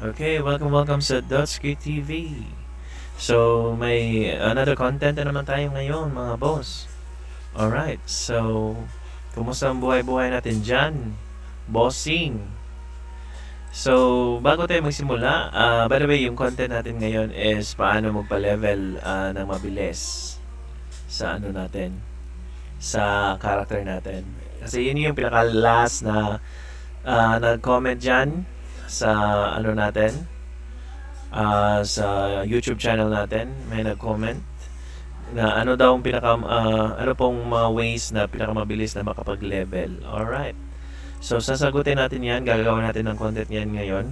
Okay, welcome, welcome sa Dotski TV. So, may another content na naman tayo ngayon, mga boss. Alright, so, kumusta ang buhay-buhay natin dyan? Bossing. So, bago tayo magsimula, ah, by the way, yung content natin ngayon is paano magpa-level ah, ng mabilis sa ano natin, sa character natin. Kasi yun yung pinaka-last na ah, nag-comment dyan sa ano natin ah, sa YouTube channel natin may nag-comment na ano daw ang pinaka ah, ano pong mga ways na pinakamabilis na makapag-level. Alright. So sasagutin natin 'yan, gagawin natin ng content 'yan ngayon.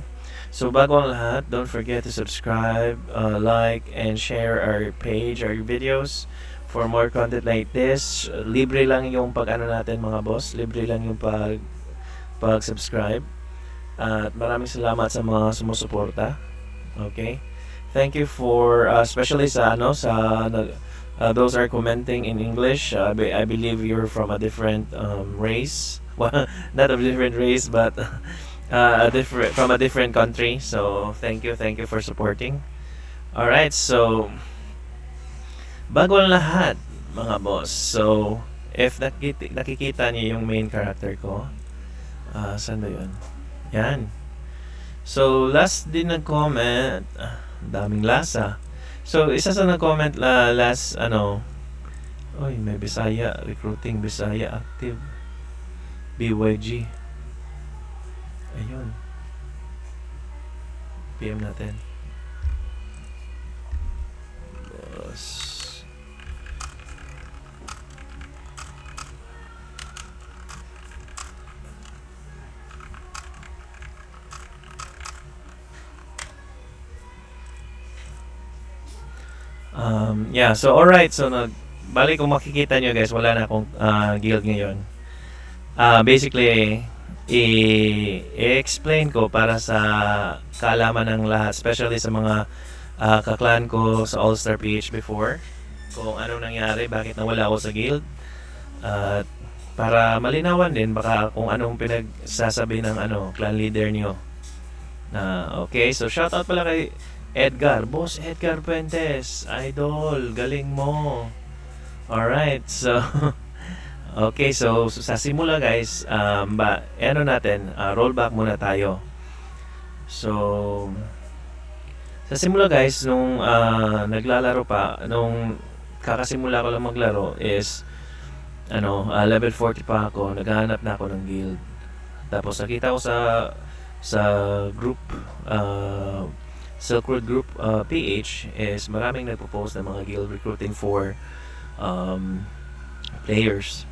So bago ang lahat, don't forget to subscribe, uh, like, and share our page, our videos for more content like this. Libre lang yung pag ano natin mga boss, libre lang yung pag pag-subscribe. At maraming salamat sa mga sumusuporta. Okay? Thank you for uh, especially sa ano sa uh, those are commenting in English. Uh, I be- I believe you're from a different um, race. Well, not a different race but uh, a different from a different country. So, thank you, thank you for supporting. All right, so bago ang lahat, mga boss. So, if nakikita, nakikita niyo yung main character ko, ah saan ba yun? Yan. So, last din nag-comment, ah, daming lasa. So, isa sa nag-comment la last, ano, Oy, may Bisaya, recruiting Bisaya active. BYG. Ayun. PM natin. Yeah, so alright, so nag bali kung makikita nyo guys, wala na akong ah, guild ngayon. Ah, basically, i-explain ko para sa kaalaman ng lahat, especially sa mga ah, kaklan ko sa All-Star PH before, kung anong nangyari, bakit nawala ako sa guild, at para malinawan din baka kung anong pinagsasabi ng ano clan leader niyo. Na okay, so shoutout pala kay Edgar, Boss Edgar Puentes, idol, galing mo. Alright, so Okay, so sa simula guys, um, ba, ano natin, uh, rollback muna tayo. So, sa simula guys, nung ah, naglalaro pa, nung kakasimula ko lang maglaro is, ano, ah, level 40 pa ako, naghahanap na ako ng guild. Tapos nakita ko sa sa group, uh, Silk Road Group uh, PH is maraming nagpo-post ng mga guild recruiting for um, players.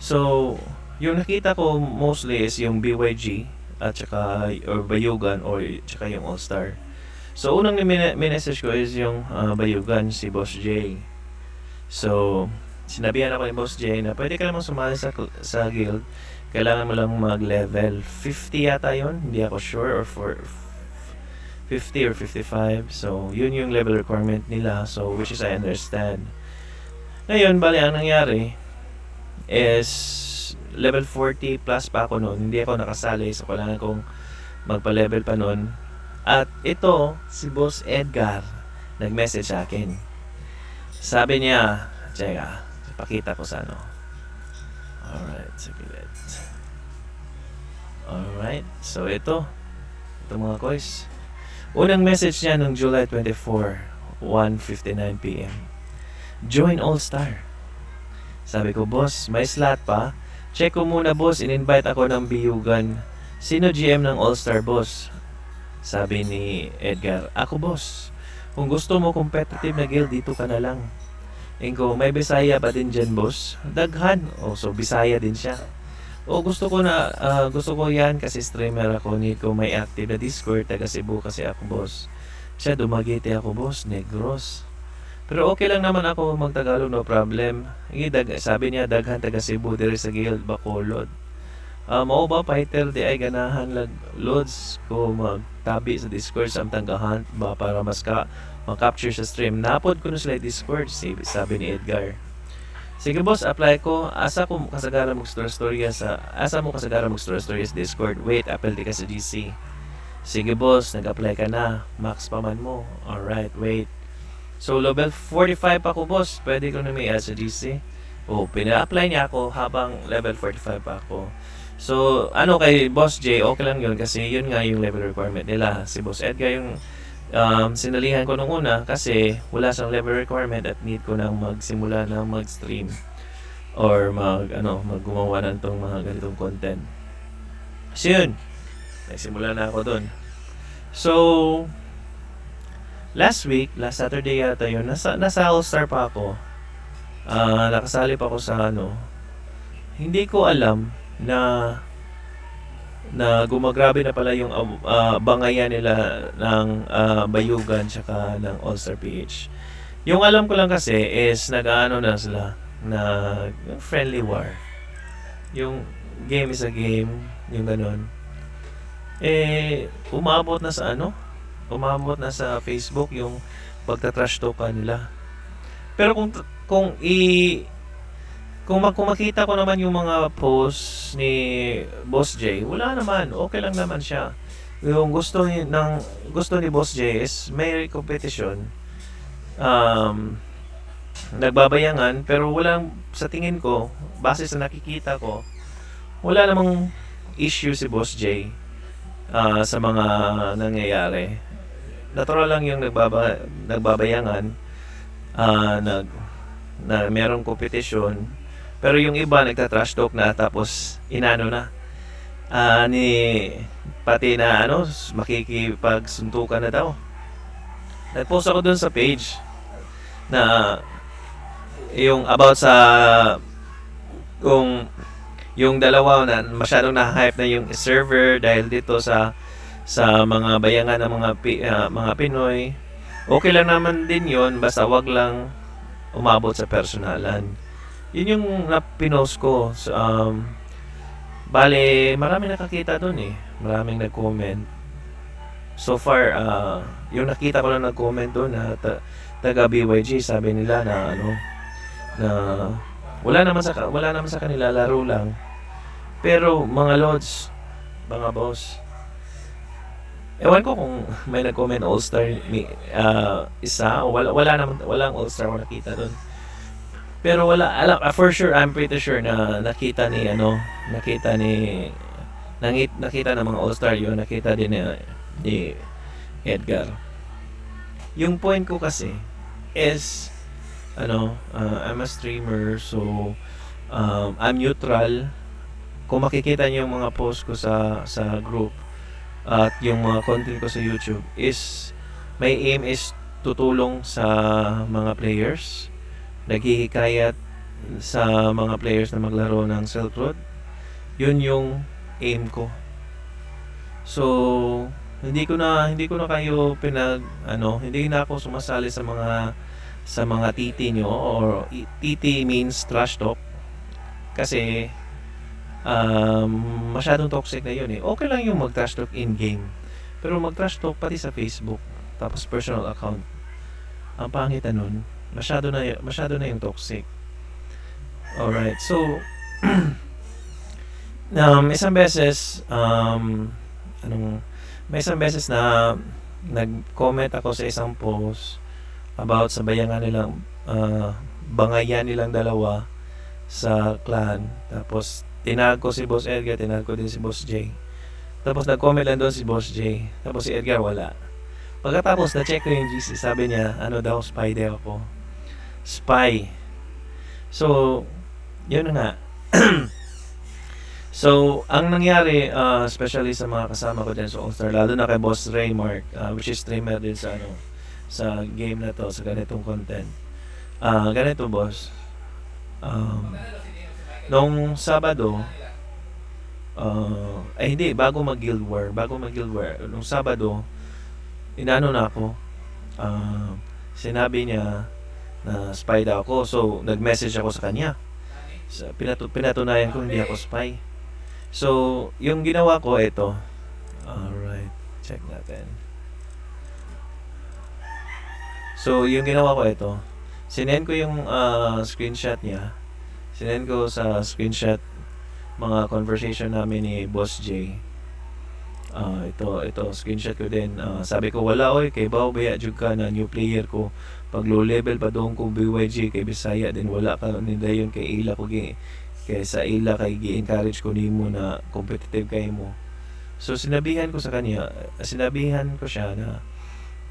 So, yung nakita ko mostly is yung BYG at saka or Bayugan or saka yung All-Star. So, unang min- message ko is yung uh, Bayugan, si Boss J. So, sinabihan ako ni Boss J na pwede ka namang sumali sa, sa guild. Kailangan mo lang mag-level 50 yata yon Hindi ako sure or for 50 or 55. So, yun yung level requirement nila. So, which is I understand. Ngayon, bali, ang nangyari is level 40 plus pa ako noon. Hindi ako nakasali. So, kailangan kong magpa-level pa noon. At ito, si Boss Edgar, nag-message sa akin. Sabi niya, teka, pakita ko sa ano. Alright, saglit. Alright, so ito. Ito mga koys. Unang message niya nung July 24, 1.59pm. Join All Star. Sabi ko, boss, may slot pa? Check ko muna, boss. In-invite ako ng biyugan. Sino GM ng All Star, boss? Sabi ni Edgar, ako, boss. Kung gusto mo competitive na guild, dito ka na lang. Ingo, may Bisaya ba din dyan, boss? Daghan. Oh, so Bisaya din siya. O gusto ko na ah, gusto ko 'yan kasi streamer ako ni ko may active na Discord taga Cebu kasi ako boss. Siya Dumaguete ako boss, Negros. Pero okay lang naman ako magtagalog no problem. Dag sabi niya daghan taga Cebu diri sa guild Bacolod. Ah, mao ba fighter di ay ganahan lag loads ko magtabi sa Discord samtang gahan ba para mas ka ma-capture sa stream. Napod ko na sila Discord, sabi ni Edgar. Sige boss, apply ko. Asa ko kasagaran mo story storya sa asa mo kasagaran mo story storya sa Discord. Wait, appel di ka sa GC. Sige boss, nag-apply ka na. Max pa man mo. Alright, wait. So level 45 ako boss. Pwede ko na may add sa GC. O, pina-apply niya ako habang level 45 pa ako. So, ano kay Boss J, okay lang yun kasi yun nga yung level requirement nila. Si Boss Edgar yung um, sinalihan ko nung una kasi wala siyang level requirement at need ko nang magsimula na mag-stream or mag ano maggumawa ng tong mga ganitong content. So yun, nagsimula na ako doon. So last week, last Saturday yata yun, nasa, nasa All-Star pa ako. Ah, nakasali pa ako sa ano. Hindi ko alam na na gumagrabe na pala yung ah, bangayan nila ng ah, Bayugan tsaka ng All-Star PH. Yung alam ko lang kasi is nag-ano na sila na friendly war. Yung game is a game, yung ganun. Eh, umabot na sa ano? Umabot na sa Facebook yung pagtatrash talk nila. Pero kung kung i kung, kung makita ko naman yung mga posts ni Boss J, wala naman, okay lang naman siya. Yung gusto ni ng gusto ni Boss J is may competition. Um, nagbabayangan pero walang sa tingin ko, base sa nakikita ko, wala namang issue si Boss J ah, sa mga nangyayari. Natural lang yung nagbaba, nagbabayangan ah, nag na merong competition pero yung iba nagta-trash talk na tapos inano na ah, ni pati na ano makikipagsuntukan na daw. Nag-post ako dun sa page na yung about sa kung yung dalawa na masyadong na-hype na yung server dahil dito sa sa mga bayangan ng mga ah, mga Pinoy. Okay lang naman din 'yon basta wag lang umabot sa personalan. Yun yung na-pinost ko. So, um, bale, marami nakakita doon eh. Maraming nag-comment. So far, ah, yung nakita ko lang nag-comment doon na ta- taga BYG, sabi nila na ano, na wala naman sa wala naman sa kanila laro lang. Pero mga lods, mga boss. Ewan ko kung may nag-comment All-Star ah, isa wala wala naman walang All-Star ko nakita doon. Pero wala alam ah, for sure I'm pretty sure na nakita ni ano, nakita ni nangit nakita ng mga All-Star yun, nakita din ni, ni Edgar. Yung point ko kasi is ano, uh, I'm a streamer so um, I'm neutral. Kung makikita niyo yung mga post ko sa sa group at yung mga content ko sa YouTube is my aim is tutulong sa mga players naghihikayat sa mga players na maglaro ng Silk Road. Yun yung aim ko. So, hindi ko na hindi ko na kayo pinag ano, hindi na ako sumasali sa mga sa mga titi nyo or titi means trash talk kasi um, masyadong toxic na yun eh. Okay lang yung mag-trash talk in game. Pero mag-trash talk pati sa Facebook tapos personal account. Ang pangit nun, masyado na masyado na yung toxic. Alright, so um, isang beses um, anong may isang beses na nag-comment ako sa isang post about sa bayangan nilang uh, bangayan nilang dalawa sa clan. Tapos tinag ko si Boss Edgar, tinag ko din si Boss J. Tapos nag-comment lang doon si Boss J. Tapos si Edgar wala. Pagkatapos na-check ko yung GC, sabi niya, ano daw, spy daw ako. Spy. So, yun na nga. so, ang nangyari, uh, especially sa mga kasama ko din sa All-Star, lalo na kay Boss Raymark, uh, which is streamer din sa ano, sa game na to, sa ganitong content. Ah, ganito boss. Um, nung Sabado, uh, ay hindi, bago mag Guild War, bago mag Guild War, nung Sabado, inano na ako. Ah, sinabi niya na spy daw ako. So, nag-message ako sa kanya. Sa, pinatu- pinatunayan ko hindi ako spy. So, yung ginawa ko, ito. Alright, check natin. So, yung ginawa ko, ito. Sinend ko yung ah, screenshot niya. Sinend ko sa screenshot mga conversation namin ni Boss J. Ah, ito, ito, screenshot ko din. Ah, sabi ko, wala oy, kay Bao, baya ka na new player ko. Pag low level pa doon ko BYG kay Bisaya, din wala ka ni dayon kay Ila ko gi kay sa Ila kay gi-encourage ko nimo na competitive kay mo. So sinabihan ko sa kanya, sinabihan ko siya na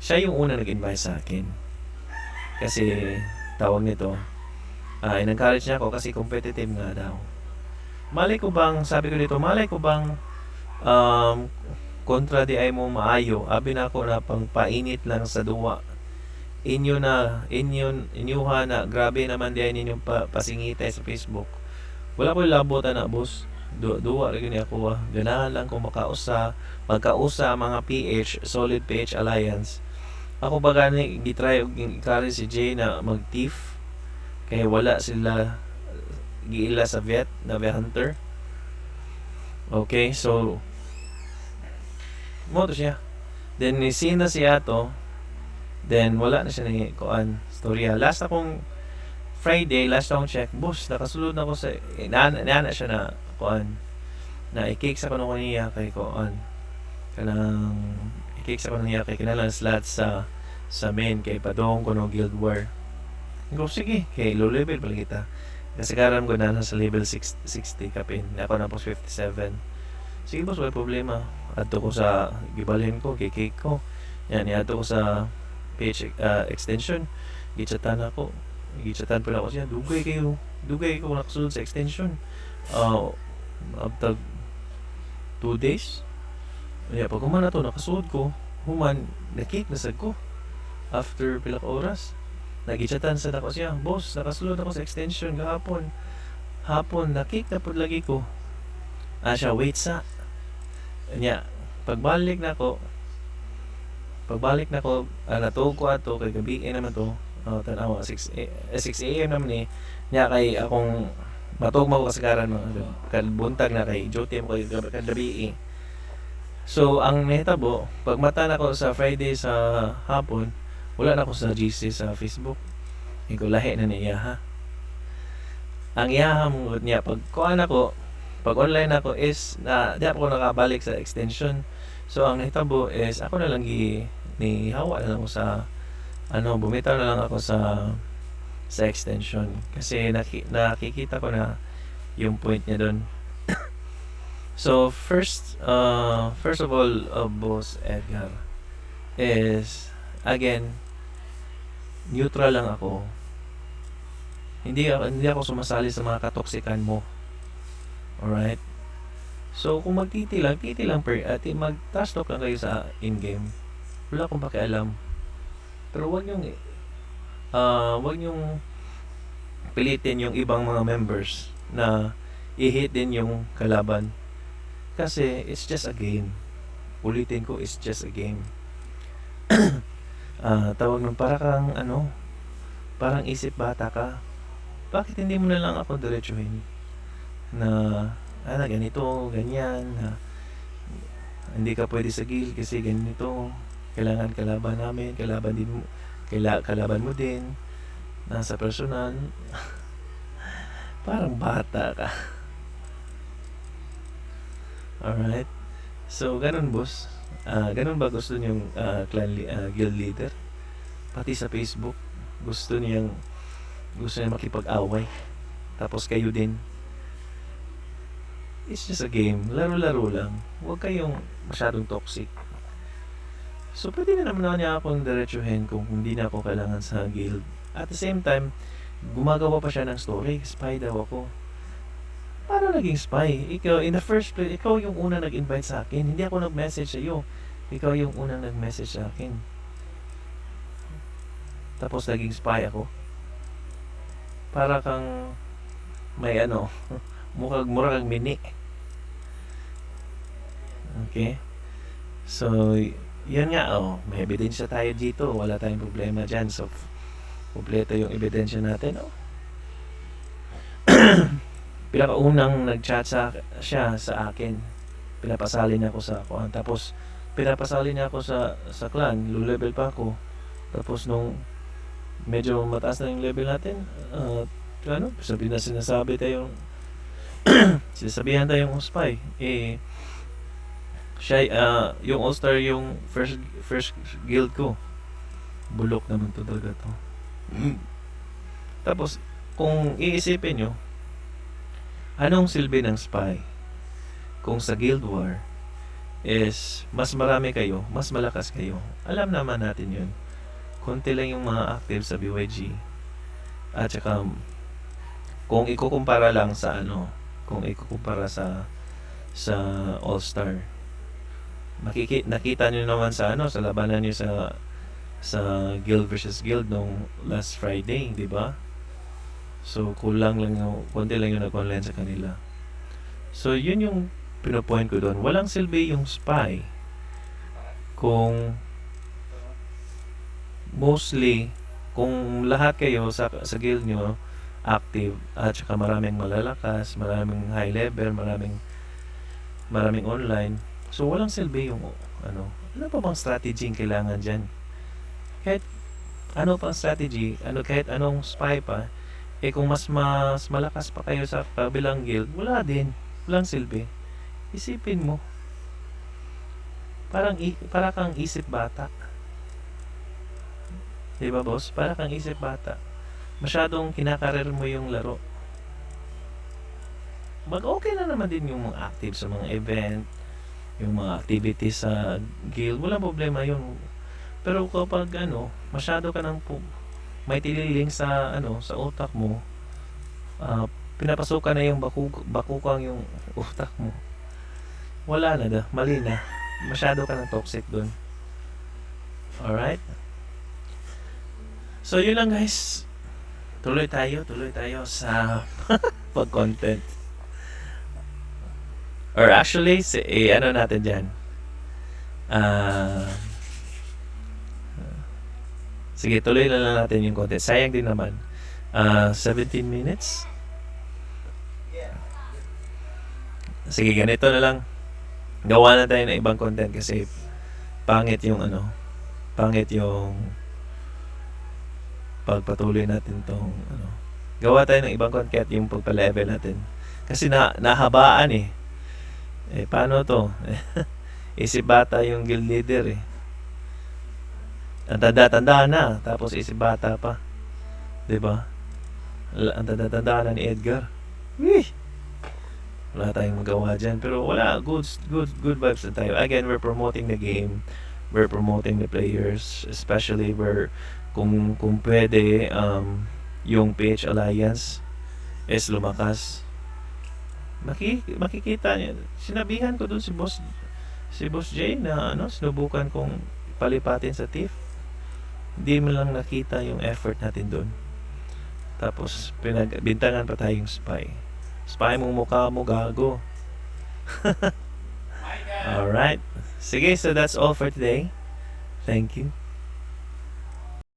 siya yung una nag-invite sa akin. Kasi tawag nito, ah in-encourage niya ako kasi competitive nga daw. Malay ko bang, sabi ko dito, malay ko bang um, kontra di ay mo maayo, abi na ako na pang painit lang sa duwa. Inyo na, inyo, inyuha na, grabe naman di ay ninyong pa, pasingitay sa Facebook. Wala ko labot na boss. Du duwa rin ako ah. Ganahan lang kung makausa, magkausa mga PH, Solid PH Alliance. Ako ba gani gitry og encourage si Jay na mag-thief kaya wala sila giila sa vet na vet hunter. Okay, so mo to siya. Then ni Sina siya to. Then wala na siya ni kuan storya. Last akong Friday, last akong check, boss, nakasulod na ako sa inana, inana siya na kuan na i-cake sa kuno niya kay kuan kanang i-cake sa kuno niya kay kinalang slot sa sa main kay padong kuno guild war. Go sige, kay low level pala kita. Kasi karam ko na sa level 6, 60 kapin. Ako na po 57. Sige boss, wala problema. Ato ko sa gibalhin ko, kay cake ko. Yan, iato ko sa page uh, extension. Gichatan ako. Gichatan pala ako siya. Dugay kayo. Dugay ko nakasunod sa extension. Uh, after 2 days. Yeah, pag human na to, nakasuod ko. Human, na-cake na sad ko. After pila ka oras. Nagichatan sa ako siya. Boss, nakasulod ako sa extension kahapon. Hapon, na-cake na lagi ko. Ah, siya, wait sa. Nya, pagbalik na ko, pagbalik na ko, ah, natuog ko ato, kay gabi eh, naman to, uh, tanawa, 6, eh, 6 a.m. naman eh, nya kay akong, matog mo ko kasagaran mo, kalbuntag na kay duty mo kay gabi eh. So, ang nahitabo, pag mata na ko sa Friday sa hapon, wala na ako sa GC sa Facebook. Ikaw lahi na niya ha. Ang iyaha mo niya, pag kuhan ako, pag online ako is, na, di ako nakabalik sa extension. So, ang nahitabo is, ako na lang gi, ni hawa na lang sa, ano, bumitaw na lang ako sa, sa extension. Kasi naki, nakikita ko na yung point niya doon. so, first, uh, first of all, uh, Boss Edgar, is, again, neutral lang ako. Hindi ako, hindi ako sumasali sa mga katoksikan mo. Alright? So, kung magtiti lang, titi lang per, at mag-task lang kayo sa in-game. Wala akong pakialam. Pero wag yung, uh, wag yung pilitin yung ibang mga members na i-hit din yung kalaban. Kasi, it's just a game. Ulitin ko, it's just a game. Ah, tawag ng para kang ano, parang isip bata ka. Bakit hindi mo na lang ako diretsuhin na ah, ganito, ganyan, na hindi ka pwede sa guild kasi ganito, kailangan kalaban namin, kalaban din mo, kaila, kalaban mo din, nasa personal, parang bata ka. Alright? So, ganun boss. Ah, ganun ba gusto niyong ah, clan li- ah, guild leader? Pati sa Facebook, gusto niyang gusto niya makipag-away. Tapos kayo din. It's just a game. Laro-laro lang. Huwag kayong masyadong toxic. So, pwede na naman niya akong diretsuhin kung hindi na ako kailangan sa guild. At the same time, gumagawa pa siya ng story. Spy daw ako. Paano naging spy? Ikaw, in the first place, ikaw yung unang nag-invite sa akin. Hindi ako nag-message sa iyo. Ikaw yung unang nag-message sa akin. Tapos naging spy ako. Para kang may ano, mukhang mura kang mini. Okay? So, yun nga, oh, may ebidensya tayo dito. Wala tayong problema dyan. So, kompleto yung ebidensya natin, oh. pinakaunang nag-chat sa siya sa akin. Pinapasali niya ako sa kuan. Tapos pinapasali niya ako sa sa clan, low level pa ako. Tapos nung medyo mataas na yung level natin, uh, ano, sabi na sinasabi tayong sinasabihan tayong spy. Eh, Siya, ah, yung All-Star yung first first guild ko. Bulok naman to talaga to. Tapos, kung iisipin nyo, anong silbi ng spy? Kung sa Guild War is mas marami kayo, mas malakas kayo. Alam naman natin yun. Konti lang yung mga active sa BYG. At saka, kung ikukumpara lang sa ano, kung ikukumpara sa sa All-Star, makiki nakita nyo naman sa ano, sa labanan nyo sa sa Guild versus Guild nung last Friday, di ba? So, kulang lang yung, konti lang yung nag-online sa kanila. So, yun yung pinopoint ko doon. Walang silbi yung spy. Kung mostly, kung lahat kayo sa, sa guild nyo active at saka maraming malalakas, maraming high level, maraming maraming online. So, walang silbi yung ano. Ano pa bang strategy yung kailangan dyan? Kahit ano pang strategy, ano kahit anong spy pa, eh kung mas mas malakas pa kayo sa kabilang guild, wala din. Walang silbi. Isipin mo. Parang para kang isip bata. 'Di ba, boss? Para kang isip bata. Masyadong kinakarer mo yung laro. Mag okay na naman din yung mga active sa mga event, yung mga activities sa guild, walang problema yun. Pero kapag ano, masyado ka nang pu- may tililing sa ano sa utak mo, ah, pinapasukan na yung baku bakukang yung utak mo. Wala na da, mali na. Masyado ka ng toxic doon. Alright? So, yun lang guys. Tuloy tayo, tuloy tayo sa pag-content. Or actually, si, eh, ano natin dyan? Ah... Sige, tuloy na lang natin yung content. Sayang din naman. Ah, 17 minutes. Sige, ganito na lang. Gawa na tayo ng ibang content kasi pangit yung ano, pangit yung pagpatuloy natin tong ano. Gawa tayo ng ibang content yung pagpa-level natin. Kasi na nahabaan eh. Eh paano to? Isip bata yung guild leader eh. Ang tanda-tanda na, tapos isip bata pa. 'Di ba? Ang tanda-tanda na ni Edgar. Wih! Wala tayong magawa dyan. Pero wala, good, good, good vibes na tayo. Again, we're promoting the game. We're promoting the players. Especially where, kung, kung pwede, um, yung PH Alliance is lumakas. Maki, makikita niya. Sinabihan ko dun si Boss si Boss Jay na ano, sinubukan kong palipatin sa TIFF. Hindi mo lang nakita yung effort natin doon. Tapos, pinagbintangan pa tayong spy. Spy mong mukha mo, gago. Alright. Sige, so that's all for today. Thank you.